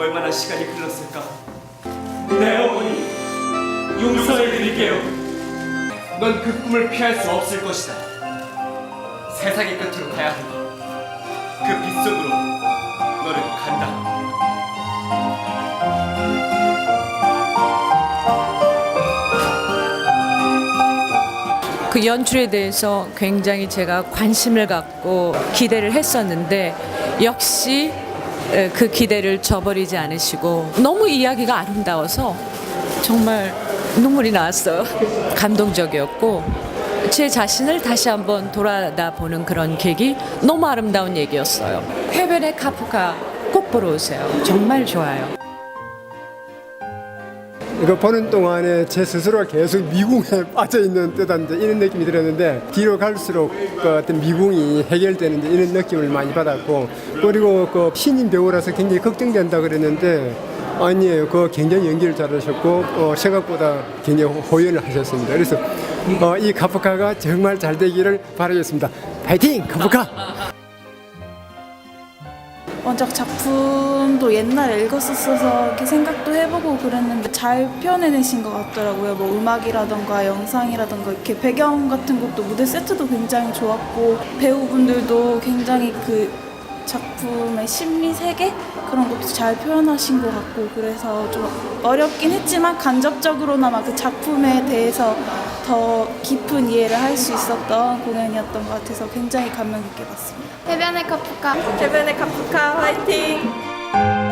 얼마나 시간이 흘렀을까? 네 어머니, 용서해 드릴게요. 넌 그 꿈을 피할 수 없을 것이다. 세상의 끝으로 가야 한다. 그 빗속으로 너를 간다. 그 연출에 대해서 굉장히 제가 관심을 갖고 기대를 했었는데 역시 에, 그 기대를 저버리지 않으시고 너무 이야기가 아름다워서 정말 눈물이 나왔어요. 감동적이었고 제 자신을 다시 한번 돌아다 보는 그런 계기 너무 아름다운 얘기였어요. 해변의 카프카 꼭 보러 오세요. 정말 좋아요. 이거 보는 동안에 제 스스로가 계속 미궁에 빠져 있는 듯한데 이런 느낌이 들었는데 뒤로 갈수록 그 어떤 미궁이 해결되는 이런 느낌을 많이 받았고 그리고 그 신인 배우라서 굉장히 걱정된다 그랬는데 아니에요. 그 굉장히 연기를 잘하셨고 어, 생각보다 굉장히 호연을 하셨습니다. 그래서 어, 이 카프카가 정말 잘 되기를 바라겠습니다. 파이팅 카프카! 원작 작품도 옛날에 읽었었어서 이렇게 생각도 해보고 그랬는데 잘 표현해내신 것 같더라고요. 뭐 음악이라던가 영상이라던가 이렇게 배경 같은 것도 무대 세트도 굉장히 좋았고 배우분들도 굉장히 그 작품의 심리 세계 그런 것도 잘 표현하신 것 같고 그래서 좀 어렵긴 했지만 간접적으로나마 그 작품에 대해서 더 깊은 이해를 할 수 있었던 공연이었던 것 같아서 굉장히 감명 깊게 봤습니다. 해변의 카프카 해변의 카프카 화이팅!